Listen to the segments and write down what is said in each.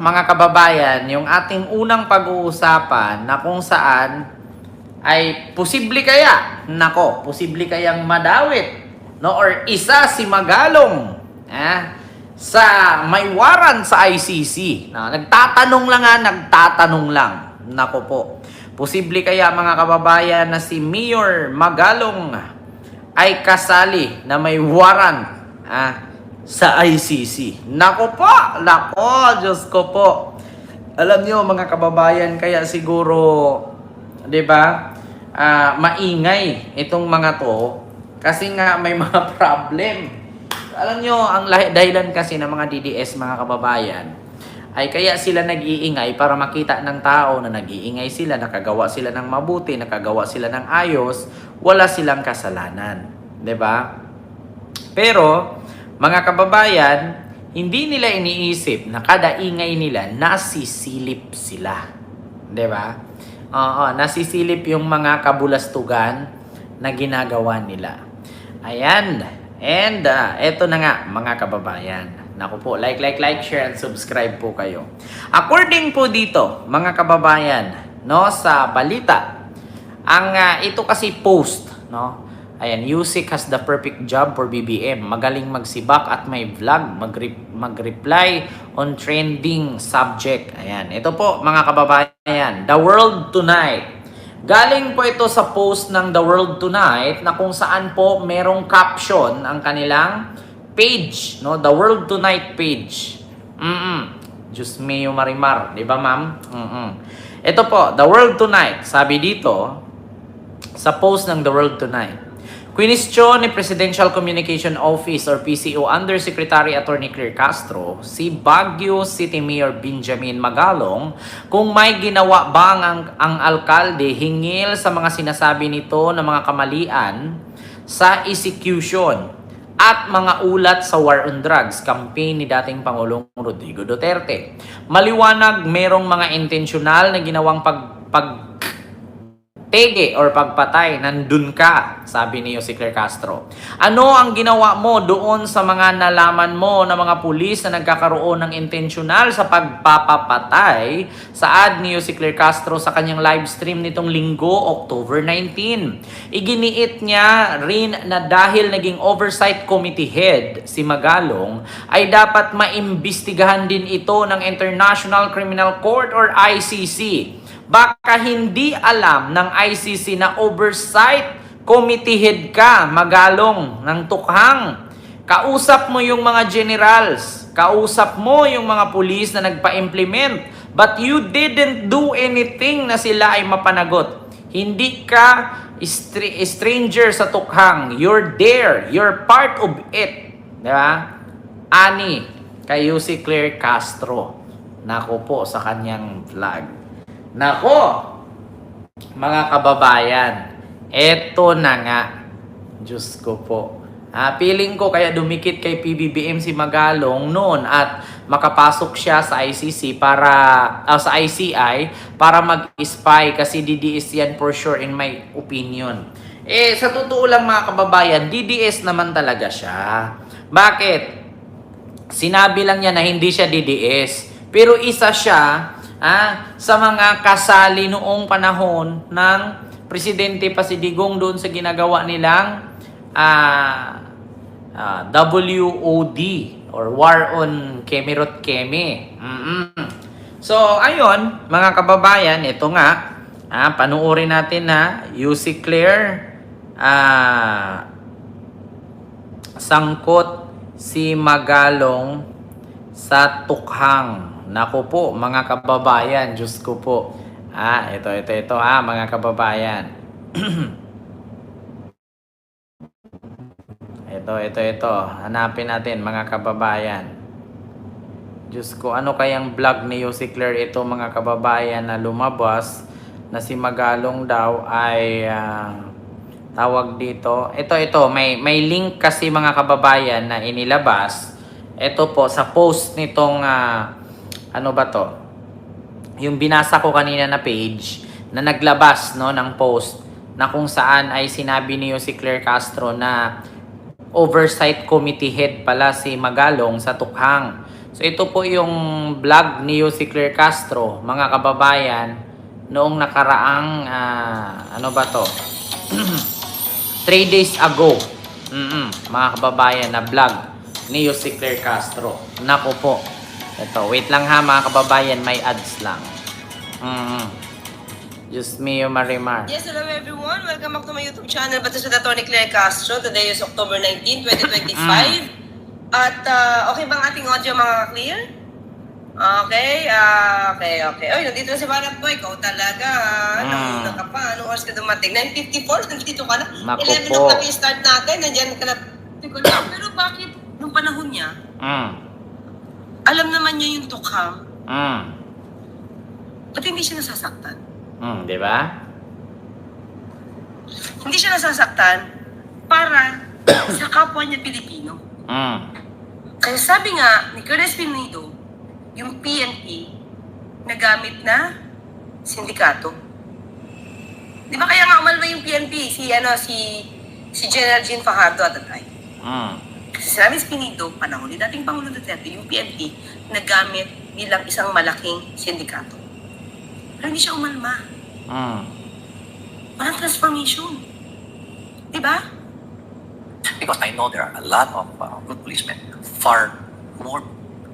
mga kababayan, yung ating unang pag-uusapan na kung saan ay posible kaya, nako, posible kayang madawit, no? Or isa si Magalong, ah, sa may waran sa ICC. Na, nagtatanong lang nga, nagtatanong lang. Nako po. Posible kaya mga kababayan na si Mayor Magalong ay kasali na may warrant ah, sa ICC. Nako po! Nako! Diyos ko po! Alam nyo mga kababayan, kaya siguro, di ba, ah, maingay itong mga to kasi nga may mga problem. Alam nyo, ang dahilan kasi ng mga DDS mga kababayan, ay kaya sila nag-iingay para makita ng tao na nag-iingay sila, nakagawa sila ng mabuti, nakagawa sila ng ayos, wala silang kasalanan. ba? Pero, mga kababayan, hindi nila iniisip na kada ingay nila, nasisilip sila. 'Di ba? Oo, nasisilip yung mga kabulastugan na ginagawa nila. Ayan. And uh, eto na nga mga kababayan. Naku po, like, like, like, share, and subscribe po kayo. According po dito, mga kababayan, no, sa balita, ang ah, ito kasi post, no? Ayan, Yusik has the perfect job for BBM. Magaling magsibak at may vlog, magre- mag-reply on trending subject. Ayan, ito po mga kababayan, The World Tonight. Galing po ito sa post ng The World Tonight na kung saan po merong caption ang kanilang page, no? The World Tonight page. Mm-mm. Diyos mio marimar, di ba ma'am? Mm-mm. Ito po, The World Tonight. Sabi dito, sa post ng The World Tonight. Question ni Presidential Communication Office or PCO Undersecretary Attorney Claire Castro si Baguio City Mayor Benjamin Magalong kung may ginawa bang ang, ang alkalde hingil sa mga sinasabi nito na mga kamalian sa execution at mga ulat sa war on drugs campaign ni dating Pangulong Rodrigo Duterte. Maliwanag merong mga intensyonal na ginawang pag, pag pege or pagpatay, nandun ka, sabi ni Jose Claire Castro. Ano ang ginawa mo doon sa mga nalaman mo na mga pulis na nagkakaroon ng intensyonal sa pagpapapatay sa ad ni Jose Claire Castro sa kanyang live stream nitong linggo, October 19? Iginiit niya rin na dahil naging oversight committee head si Magalong, ay dapat maimbestigahan din ito ng International Criminal Court or ICC baka hindi alam ng ICC na oversight committee head ka, magalong ng tukhang. Kausap mo yung mga generals, kausap mo yung mga pulis na nagpa-implement, but you didn't do anything na sila ay mapanagot. Hindi ka str- stranger sa tukhang. You're there. You're part of it. Di ba? Ani, kayo si Claire Castro. Nako po sa kanyang vlog. Nako, mga kababayan, eto na nga. Diyos ko po. Ah, feeling ko kaya dumikit kay PBBM si Magalong noon at makapasok siya sa ICC para ah, sa ICI para mag-spy kasi DDS yan for sure in my opinion. Eh sa totoo lang mga kababayan, DDS naman talaga siya. Bakit? Sinabi lang niya na hindi siya DDS. Pero isa siya ah, sa mga kasali noong panahon ng Presidente Pasigdigong doon sa ginagawa nilang ah, ah, WOD or War on Kemirot Kemi. Mm-mm. So, ayun, mga kababayan, ito nga, ah, panuorin natin na UC Claire, ah, sangkot si Magalong sa tukhang. Nako po, mga kababayan, Diyos ko po. Ah, ito, ito, ito, ah, mga kababayan. ito, ito, ito. Hanapin natin, mga kababayan. Diyos ko, ano kayang vlog ni Yossi Claire ito, mga kababayan, na lumabas na si Magalong daw ay ah, tawag dito. Ito, ito, may, may link kasi mga kababayan na inilabas. Ito po, sa post nitong, ah, ano ba to? Yung binasa ko kanina na page na naglabas no, ng post na kung saan ay sinabi niyo si Claire Castro na oversight committee head pala si Magalong sa tukhang. So ito po yung vlog ni Yossi Claire Castro, mga kababayan, noong nakaraang, ah, ano ba to? 3 days ago. mm mga kababayan na vlog ni Yossi Claire Castro. Nako po. Ito, wait lang ha mga kababayan, may ads lang. mm Just me, yung Marimar. Yes, hello everyone. Welcome back to my YouTube channel. Bato sa Tony Claire Castro. Today is October 19, 2025. At uh, okay bang ating audio mga clear? Okay, ah, okay, okay. Oy, nandito na si Barat Boy. Ikaw talaga. ah. Mm. Nanguna ka pa. Anong oras ka dumating? 9.54, nandito ka na. Naku 11 po. o'clock yung start natin. Nandiyan ka na. Pero bakit nung panahon niya, Mm. Alam naman niya yung tukhang, Mm. ba't hindi siya nasasaktan? Mm, di ba? Hindi siya nasasaktan para sa kapwa niya Pilipino. Mm. Kasi sabi nga ni Curtis Pinedo, yung PNP nagamit na sindikato. Di ba kaya nga umalma yung PNP, si ano, si si General Jean Fajardo at the time. Mm. Kasi sabi ni Pinedo, panahon ni dating Pangulo Duterte, yung PNP nagamit bilang isang malaking sindikato. Pero hindi siya umalma. Mm. Walang transformation. Di ba? Because I know there are a lot of uh, good policemen, far more,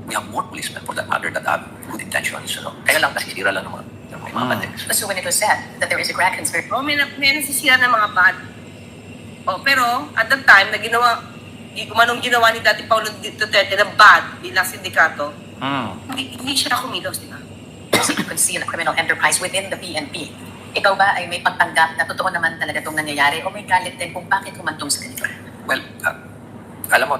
we have more policemen for that matter that have good intentions. You know? Kaya lang nasisira lang ng mga, ng mga Mm. So when it was said that there is a grand conspiracy Oh, may, may nasisira ng mga bad. Oh, pero at that time, na ginawa, gi- kung anong ginawa ni dati Paulo Duterte na bad bilang sindikato, Mm. hindi, hindi siya kumilos, di ba? to conceal a criminal enterprise within the PNP, ikaw ba ay may pagtanggap na totoo naman talaga itong nangyayari o may galit din kung bakit humantong sa ganito? Well, uh, alam mo,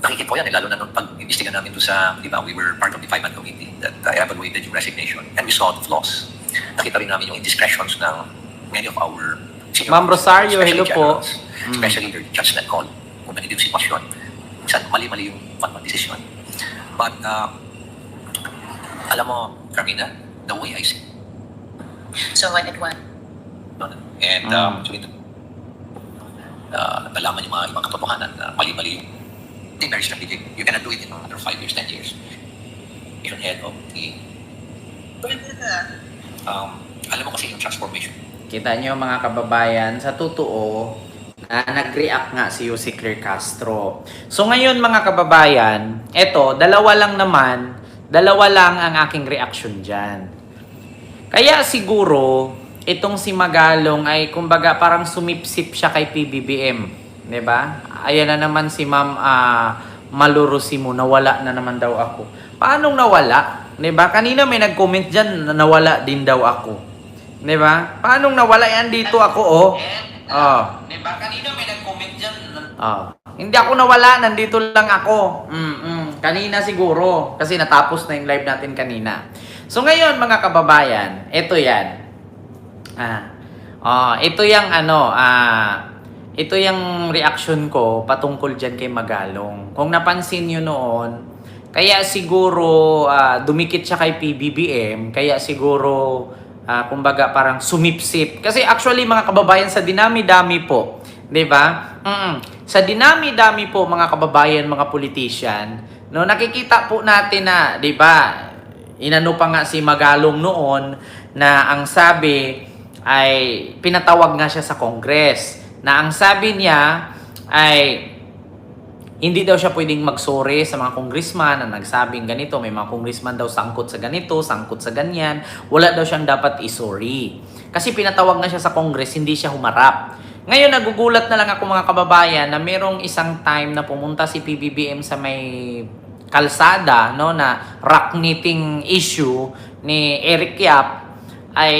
nakikita ko yan, eh, lalo na nung pag-imbestigan namin doon sa, di ba, we were part of the five-man committee that uh, evaluated yung resignation and we saw the flaws. Nakita rin namin yung indiscretions ng many of our senior Ma'am Rosario, hello po. generals, Especially their judgment call kung ganito yung sitwasyon. Minsan, mali-mali yung mga decision. But, uh, alam mo, Carmina, the way I see So it was no? And Mm. um, so ito, uh, nalaman yung mga ibang katotohanan na mali-mali yung hindi very strategic. You cannot do it in another 5 years, 10 years. You're head of the, um, alam mo kasi yung transformation. Kita nyo mga kababayan, sa totoo, na nag-react nga si Yossi Claire Castro. So ngayon mga kababayan, eto, dalawa lang naman, dalawa lang ang aking reaction dyan. Kaya siguro, itong si Magalong ay kumbaga parang sumipsip siya kay PBBM. ba? Ayan na naman si Ma'am uh, Malurosimo, nawala na naman daw ako. Paano nawala? ba? Kanina may nag-comment diyan na nawala din daw ako. ba? Paano nawala yan dito ako oh? Oh. 'Di ba? Kanina may nag-comment diyan. Oh. Hindi ako nawala, nandito lang ako. Mm Kanina siguro kasi natapos na yung live natin kanina. So ngayon mga kababayan, ito 'yan. Ah. Oh, ito yung ano, ah ito yung reaction ko patungkol dyan kay Magalong. Kung napansin nyo noon, kaya siguro ah, dumikit siya kay PBBM, kaya siguro ah, kumbaga parang sumipsip. Kasi actually mga kababayan sa dinami-dami po, 'di ba? Mm. Sa dinami-dami po mga kababayan, mga politician, no nakikita po natin na, 'di ba? Inano pa nga si Magalong noon na ang sabi ay pinatawag nga siya sa Congress na ang sabi niya ay hindi daw siya pwedeng magsorry sa mga congressman na nagsabing ganito. May mga congressman daw sangkot sa ganito, sangkot sa ganyan. Wala daw siyang dapat isorry. Kasi pinatawag na siya sa Congress, hindi siya humarap. Ngayon, nagugulat na lang ako mga kababayan na merong isang time na pumunta si PBBM sa may kalsada no na rock knitting issue ni Eric Yap ay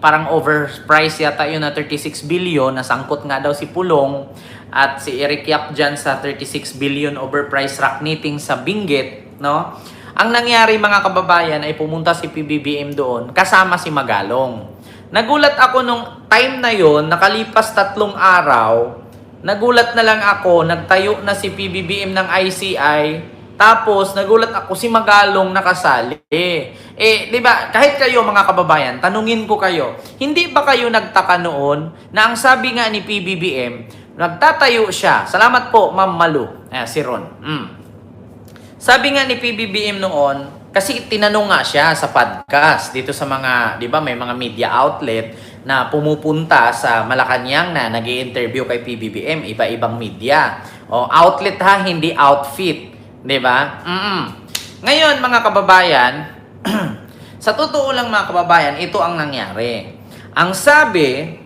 parang overpriced yata yun na 36 billion nasangkot nga daw si Pulong at si Eric Yap dyan sa 36 billion overpriced rock knitting sa Benguet no ang nangyari mga kababayan ay pumunta si PBBM doon kasama si Magalong nagulat ako nung time na yon nakalipas tatlong araw nagulat na lang ako nagtayo na si PBBM ng ICI tapos, nagulat ako si Magalong nakasali. Eh, di ba, kahit kayo mga kababayan, tanungin ko kayo, hindi ba kayo nagtaka noon na ang sabi nga ni PBBM, nagtatayo siya. Salamat po, Ma'am Malu. Eh, si Ron. Mm. Sabi nga ni PBBM noon, kasi tinanong nga siya sa podcast dito sa mga, 'di ba, may mga media outlet na pumupunta sa Malacanang na nag interview kay PBBM, iba-ibang media. O outlet ha, hindi outfit, 'di ba? Mm. Ngayon mga kababayan, sa totoo lang mga kababayan, ito ang nangyari. Ang sabi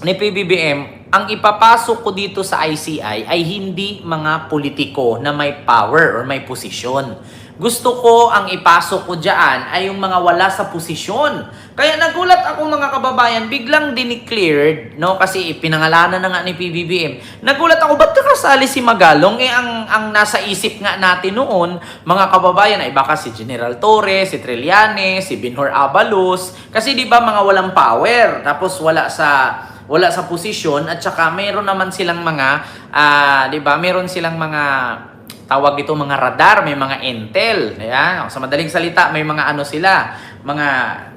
ni PBBM, ang ipapasok ko dito sa ICI ay hindi mga politiko na may power or may posisyon. Gusto ko ang ipasok ko dyan ay yung mga wala sa posisyon. Kaya nagulat ako mga kababayan, biglang dineclared, no? Kasi pinangalanan na nga ni PBBM. Nagulat ako, ba't nakasali si Magalong? Eh, ang, ang nasa isip nga natin noon, mga kababayan, ay baka si General Torres, si Trillanes, si Binhor Abalos. Kasi di ba mga walang power, tapos wala sa wala sa posisyon at saka mayroon naman silang mga ah, 'di ba? Meron silang mga tawag ito mga radar, may mga intel, ayan. Sa madaling salita, may mga ano sila, mga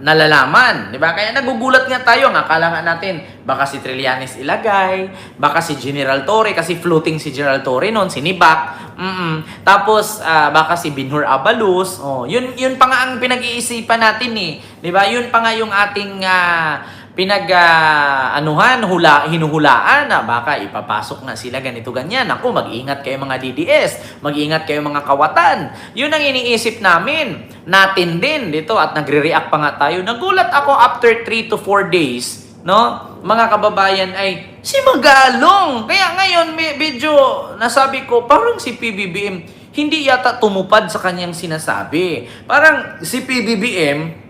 nalalaman, 'di ba? Kaya nagugulat nga tayo, ang akala nga natin baka si Trillanes ilagay, baka si General Torre kasi floating si General Torre noon, si Nibak. Mm. Tapos ah, baka si Binhur Abalus. Oh, yun yun pa nga ang pinag-iisipan natin eh, 'di ba? Yun pa nga yung ating ah, pinag ah, anuhan, hula, hinuhulaan na baka ipapasok na sila ganito ganyan. Ako, mag-ingat kayo mga DDS, mag-ingat kayo mga kawatan. Yun ang iniisip namin. Natin din dito at nagre-react pa nga tayo. Nagulat ako after 3 to 4 days, no? Mga kababayan ay si Magalong. Kaya ngayon may medyo nasabi ko parang si PBBM hindi yata tumupad sa kanyang sinasabi. Parang si PBBM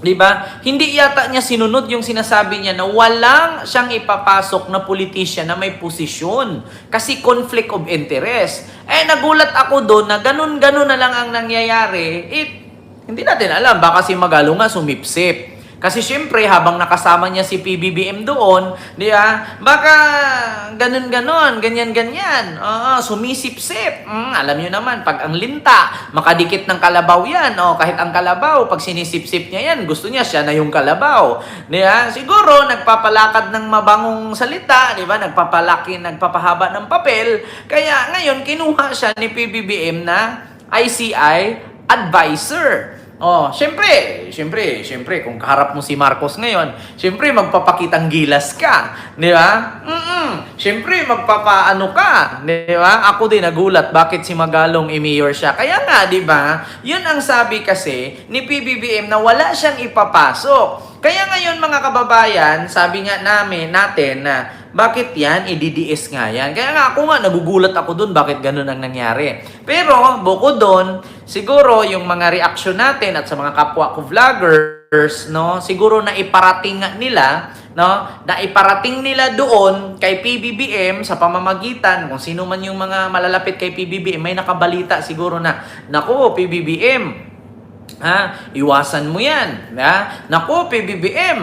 'Di ba? Hindi yata niya sinunod yung sinasabi niya na walang siyang ipapasok na politisyan na may posisyon kasi conflict of interest. Eh nagulat ako doon na ganun-ganun na lang ang nangyayari. Eh, hindi natin alam baka si Magalo nga sumipsip. Kasi syempre, habang nakasama niya si PBBM doon, di ba? Baka ganun-ganon, ganyan-ganyan. Oo, sumisip-sip. Mm, alam niyo naman, pag ang linta, makadikit ng kalabaw yan. O, kahit ang kalabaw, pag sinisip-sip niya yan, gusto niya siya na yung kalabaw. Di ba? Siguro, nagpapalakad ng mabangong salita, di ba? Nagpapalaki, nagpapahaba ng papel. Kaya ngayon, kinuha siya ni PBBM na ICI advisor. Oh, syempre, syempre, syempre, kung kaharap mo si Marcos ngayon, syempre magpapakitang gilas ka, di ba? Mm Syempre, magpapaano ka, di ba? Ako din nagulat bakit si Magalong i-mayor siya. Kaya nga, di ba? Yun ang sabi kasi ni PBBM na wala siyang ipapasok. Kaya ngayon mga kababayan, sabi nga namin natin na bakit yan? I-DDS nga yan. Kaya nga ako nga, nagugulat ako dun bakit ganun ang nangyari. Pero, bukod dun, siguro yung mga reaction natin at sa mga kapwa ko vloggers, no, siguro na iparating nila, no, na iparating nila doon kay PBBM sa pamamagitan kung sino man yung mga malalapit kay PBBM, may nakabalita siguro na, nako, PBBM, Ha? Iwasan mo yan. Ha? Naku, PBBM.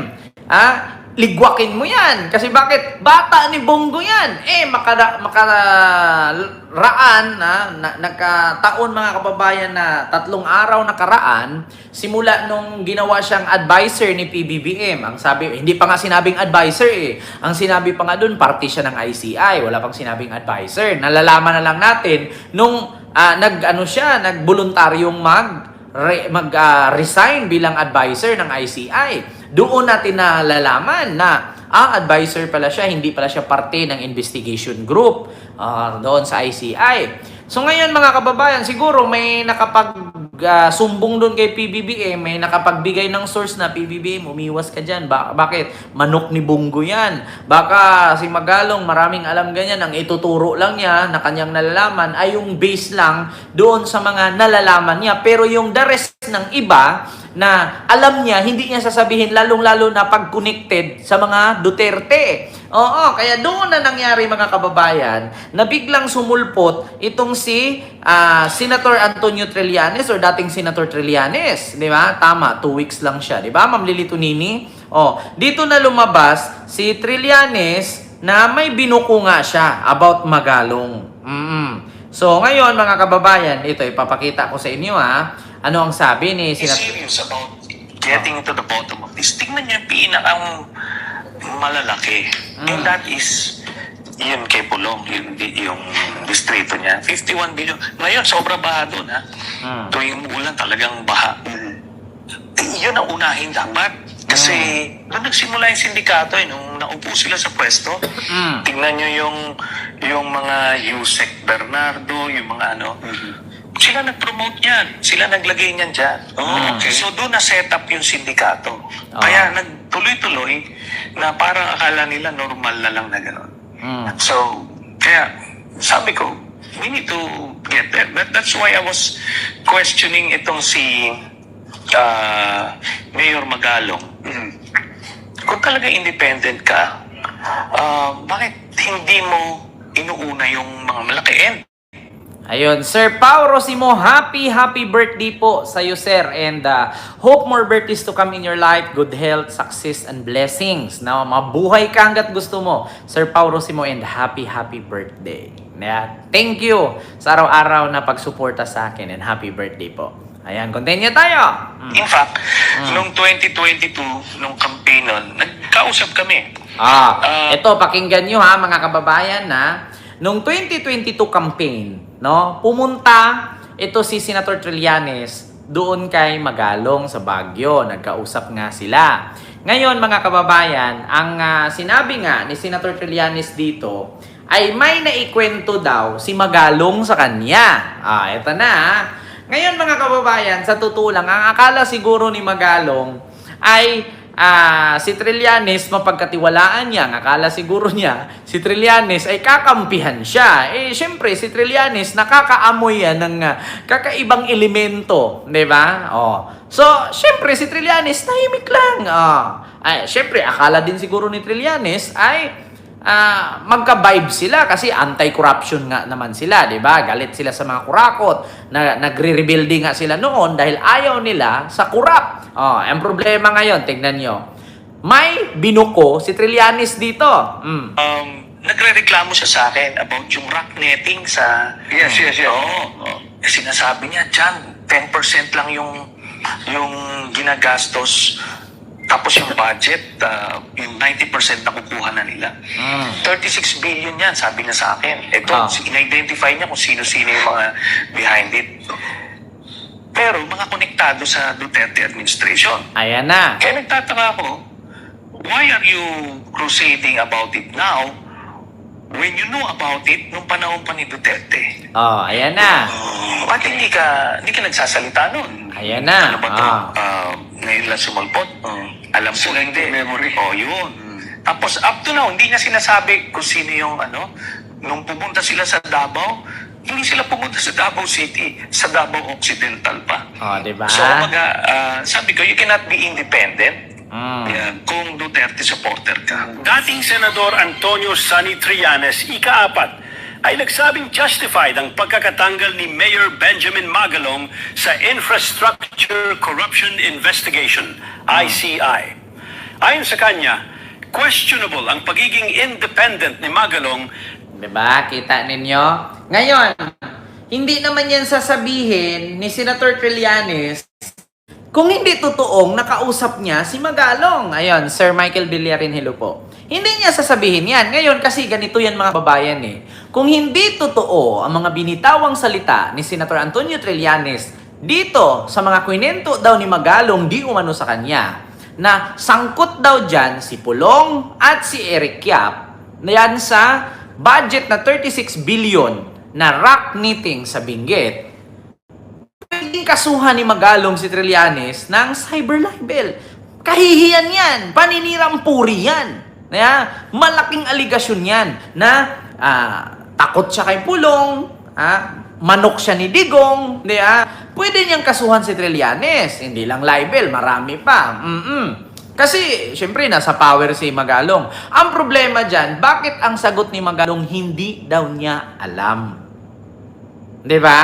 Ha? Ligwakin mo yan. Kasi bakit? Bata ni Bongo yan. Eh, makara, makaraan, na, na, nagkataon mga kababayan na tatlong araw nakaraan, simula nung ginawa siyang advisor ni PBBM. Ang sabi, hindi pa nga sinabing advisor eh. Ang sinabi pa nga dun, party siya ng ICI. Wala pang sinabing advisor. Nalalaman na lang natin nung ah, nag, ano siya, nagboluntaryong mag re, mag-resign bilang advisor ng ICI. Doon natin nalalaman na ah, advisor pala siya, hindi pala siya parte ng investigation group ah, doon sa ICI. So ngayon mga kababayan, siguro may nakapag ah, sumbong doon kay PBBM, may nakapagbigay ng source na PBBM, umiwas ka dyan. Ba- bakit? Manok ni Bungo yan. Baka si Magalong maraming alam ganyan, ang ituturo lang niya na kanyang nalalaman ay yung base lang doon sa mga nalalaman niya. Pero yung the rest ng iba na alam niya, hindi niya sasabihin lalong-lalo na pag connected sa mga Duterte. Oo, kaya doon na nangyari mga kababayan na biglang sumulpot itong si ah, Senator Antonio Trillanes or dating Senator Trillanes, di ba? Tama, two weeks lang siya, di ba? Ma'am Lili Tunini? Oh, dito na lumabas si Trillanes na may binuko nga siya about Magalong. Mm. So ngayon mga kababayan, ito ipapakita ko sa inyo ha. Ano ang sabi ni is Senator serious about getting to the bottom of this. Tingnan niyo yung pinakang malalaki. And that is yun kay Pulong, yung, yung distrito niya. 51 billion. Ngayon, sobra baha doon, ha? Mm. Tuwing umuulan, talagang baha. Yun ang unahin dapat. Kasi doon nagsimula yung sindikato, eh, nung naupo sila sa pwesto. Mm. Tingnan nyo yung, yung mga Yusek Bernardo, yung mga ano. Sila nag-promote yan. Sila naglagay niyan dyan. Oh, okay. So doon na-set up yung sindikato. Ah. Kaya nagtuloy-tuloy na parang akala nila normal na lang na gano'n. Mm. So, kaya sabi ko, we need to get there. That, that's why I was questioning itong si ah, Mayor Magalong. Kung talaga independent ka, ah, bakit hindi mo inuuna yung mga malaki? And Ayun, Sir Pao Rosimo, happy, happy birthday po sa iyo, sir. And uh, hope more birthdays to come in your life. Good health, success, and blessings. Na mabuhay ka hanggat gusto mo. Sir Pao Rosimo, and happy, happy birthday. Yeah. Thank you sa araw-araw na pagsuporta sa akin. And happy birthday po. Ayan, continue tayo. Mm. in fact, nung 2022, nung campaign nun, nagkausap kami. Ah, Ah. ito pakinggan nyo ha mga kababayan na nung 2022 campaign, no, pumunta ito si Senator Trillanes doon kay Magalong sa Baguio. Nagkausap nga sila. Ngayon mga kababayan, ang ah, sinabi nga ni Senator Trillanes dito ay may naikwento daw si Magalong sa kanya. Ah, ito na. ha. Ngayon mga kababayan, sa totoo lang, ang akala siguro ni Magalong ay ah, si Trillanes mapagkatiwalaan niya. Akala siguro niya, si Trillanes ay kakampihan siya. Eh, syempre, si Trillanes nakakaamoy yan ng ah, kakaibang elemento. Di ba? Oh. So, syempre, si Trillanes tahimik lang. Oh. Ay, syempre, akala din siguro ni Trillanes ay ah magka-vibe sila kasi anti-corruption nga naman sila, 'di ba? Galit sila sa mga kurakot. Na nagre-rebuilding nga sila noon dahil ayaw nila sa kurap. Oh, ang problema ngayon, tingnan nyo. May binuko si Trillanes dito. Mm. Um, nagre-reklamo siya sa akin about yung rock netting sa... Yes, yes, yes. Oo. Eh, sinasabi niya, Jan, 10% lang yung yung ginagastos tapos yung budget, ah, yung 90% na kukuha na nila. Mm. 36 billion yan, sabi niya sa akin. Ito, Ah. in-identify niya kung sino-sino yung mga behind it. Pero mga konektado sa Duterte administration. Ayan na. Kaya nagtataka ako, why are you crusading about it now when you know about it nung panahon pa ni Duterte? Oh, ayan na. Ba't hindi ka, hindi ka nagsasalita nun? Ayan na. Ano ba to? Ah. Ah, ngayon lang sumulpot? Alam ko hindi. Memory. Oh, yun. Tapos up to now, hindi niya sinasabi kung sino yung ano, nung pumunta sila sa Davao, hindi sila pumunta sa Davao City, sa Davao Occidental pa. Oh, 'di ba? So, mga, ah, sabi ko, you cannot be independent Mm. yeah, kung Duterte supporter ka. Dating Senador Antonio Sani Trillanes, ikaapat, ay nagsabing justified ang pagkakatanggal ni Mayor Benjamin Magalong sa Infrastructure Corruption Investigation, ICI. Ayon sa kanya, questionable ang pagiging independent ni Magalong 'Di ba? Kita ninyo? Ngayon, hindi naman yan sasabihin ni Senator Trillanes kung hindi totoong nakausap niya si Magalong. Ayun, Sir Michael Villarin, hello po. Hindi niya sasabihin yan. Ngayon, kasi ganito yan mga babayan eh. Kung hindi totoo ang mga binitawang salita ni Senator Antonio Trillanes dito sa mga kwinento daw ni Magalong di umano sa kanya, na sangkot daw dyan si Pulong at si Eric Yap na yan sa budget na 36 billion na rock knitting sa Benguet, pwedeng kasuhan ni Magalong si Trillanes ng cyber libel. Kahihiyan yan. Paninirang puri yan. Na, malaking aligasyon yan na ah, takot siya kay Pulong, ah, manok siya ni Digong, di ah, pwede niyang kasuhan si Trillanes. Hindi lang libel, marami pa. Mm-mm. Kasi, syempre, nasa power si Magalong. Ang problema dyan, bakit ang sagot ni Magalong hindi daw niya alam? 'Di ba?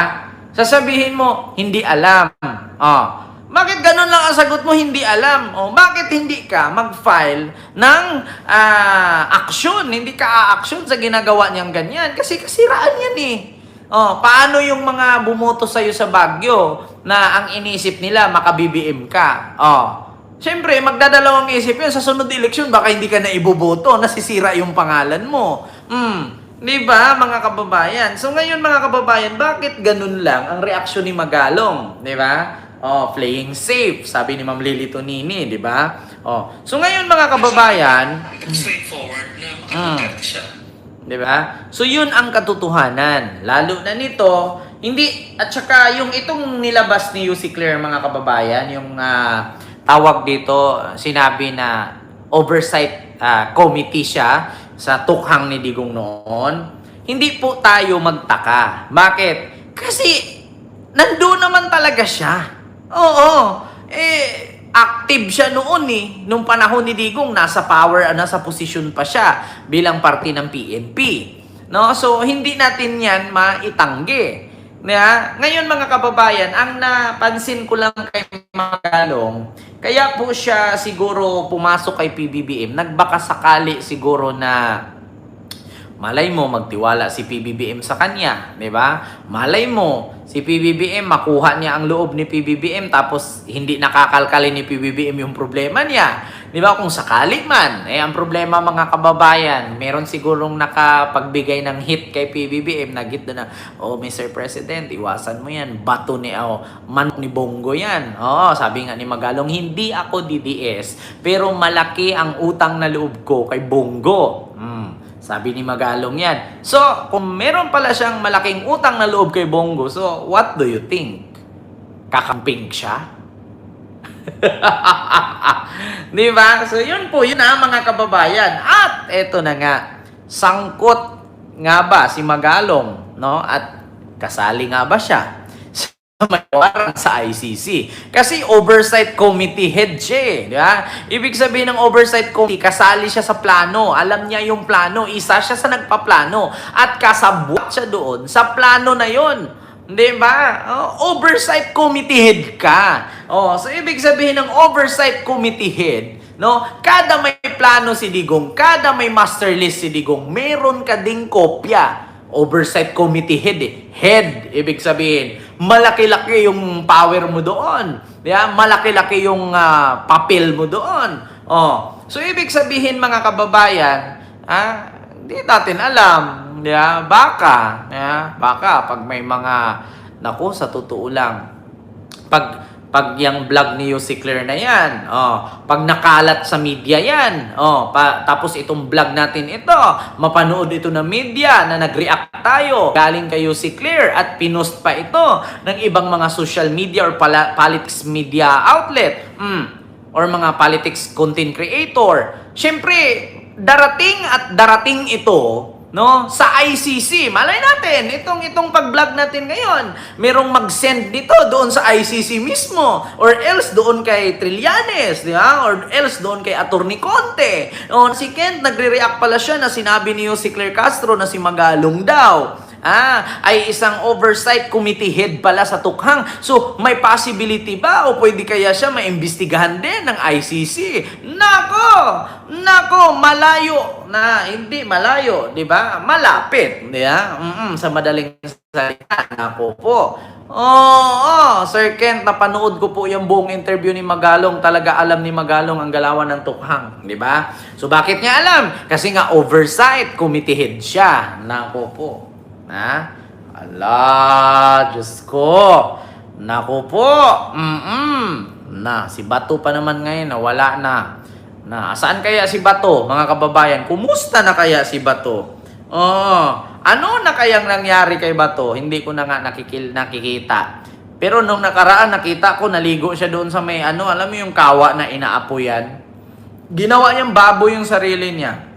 Sasabihin mo, hindi alam. Oh. Bakit ganun lang ang sagot mo, hindi alam? Oh, bakit hindi ka mag-file ng ah, aksyon? Hindi ka a-aksyon sa ginagawa niyang ganyan. Kasi kasiraan yan eh. Oh, paano yung mga bumoto sa'yo sa Bagyo na ang inisip nila maka-BBM ka? Oh, Siyempre, magdadalawang isip yun. Sa sunod eleksyon, baka hindi ka na iboboto. Nasisira yung pangalan mo. Hmm. Di ba, mga kababayan? So ngayon, mga kababayan, bakit ganun lang ang reaksyon ni Magalong? Di ba? Oh, playing safe, sabi ni Ma'am Lily Tonini, di ba? Oh. So ngayon, mga kababayan, Straightforward na makakagad siya. Di ba? So yun ang katotohanan. Lalo na nito, hindi at saka yung itong nilabas ni UC Claire mga kababayan, yung ah, tawag dito, sinabi na oversight ah, committee siya sa tukhang ni Digong noon. Hindi po tayo magtaka. Bakit? Kasi nandoon naman talaga siya. Oo. Eh, active siya noon eh. Nung panahon ni Digong, nasa power, ah, nasa posisyon pa siya bilang parte ng PNP. No? So, hindi natin yan maitanggi. Na, ngayon mga kababayan, ang napansin ko lang kay Magalong, kaya po siya siguro pumasok kay PBBM, nagbaka sakali siguro na Malay mo magtiwala si PBBM sa kanya, 'di ba? Malay mo si PBBM makuha niya ang loob ni PBBM tapos hindi nakakalkali ni PBBM yung problema niya. 'Di ba? Kung sakali man, eh ang problema mga kababayan, meron sigurong nakapagbigay ng hit kay PBBM na git na, oh Mr. President, iwasan mo 'yan. Bato ni oh, manok ni Bongo 'yan. Oh, sabi nga ni Magalong, hindi ako DDS, pero malaki ang utang na loob ko kay Bongo. Sabi ni Magalong yan. So, kung meron pala siyang malaking utang na loob kay Bongo, so what do you think? Kakamping siya? Di ba? So, yun po, yun na mga kababayan. At eto na nga, sangkot nga ba si Magalong, no? At kasali nga ba siya may warrant sa ICC? Kasi oversight committee head siya eh, di ba? Ibig sabihin ng oversight committee, kasali siya sa plano. Alam niya yung plano. Isa siya sa nagpaplano. At kasabwat siya doon sa plano na yon. Di ba? Oh, oversight committee head ka. Oh, so ibig sabihin ng oversight committee head, no? Kada may plano si Digong, kada may master list si Digong, meron ka ding kopya. Oversight committee head eh. Head, ibig sabihin, malaki-laki yung power mo doon. Yeah? Malaki-laki yung ah, papel mo doon. Oh. So ibig sabihin mga kababayan, ah, hindi natin alam. Yeah? Baka, yeah? baka pag may mga, naku, sa totoo lang, pag pag yung vlog ni Yossi Claire na yan, oh, pag nakalat sa media yan, oh, pa, tapos itong vlog natin ito, mapanood ito ng media na nag-react tayo, galing kay Yossi Claire at pinost pa ito ng ibang mga social media or pala, politics media outlet, mm, or mga politics content creator. Siyempre, darating at darating ito no? Sa ICC malay natin itong itong pag-vlog natin ngayon merong mag-send dito doon sa ICC mismo. Or else doon kay Trillanes di ba? Or else doon kay Attorney Conte. O si Kent nagre-react pala siya na sinabi niyo si Claire Castro na si Magalong daw Ah, ay isang oversight committee head pala sa tukhang. So, may possibility ba o pwede kaya siya maimbestigahan din ng ICC? Nako! Nako, malayo na, hindi malayo, di ba? Malapit, di ba? Mm-mm, sa madaling salita. Nako po. Oo, oh, Sir Kent, napanood ko po yung buong interview ni Magalong. Talaga alam ni Magalong ang galawan ng tukhang, di ba? So, bakit niya alam? Kasi nga oversight committee head siya. Nako po. Ha? Ala, Diyos ko. Naku po. Mm-mm. Na, si Bato pa naman ngayon, nawala na. Na, saan kaya si Bato, mga kababayan? Kumusta na kaya si Bato? Oh, ano na kayang nangyari kay Bato? Hindi ko na nga nakikil, nakikita. Pero nung nakaraan, nakita ko, naligo siya doon sa may, ano, alam mo yung kawa na inaapoyan? Ginawa niyang baboy yung sarili niya.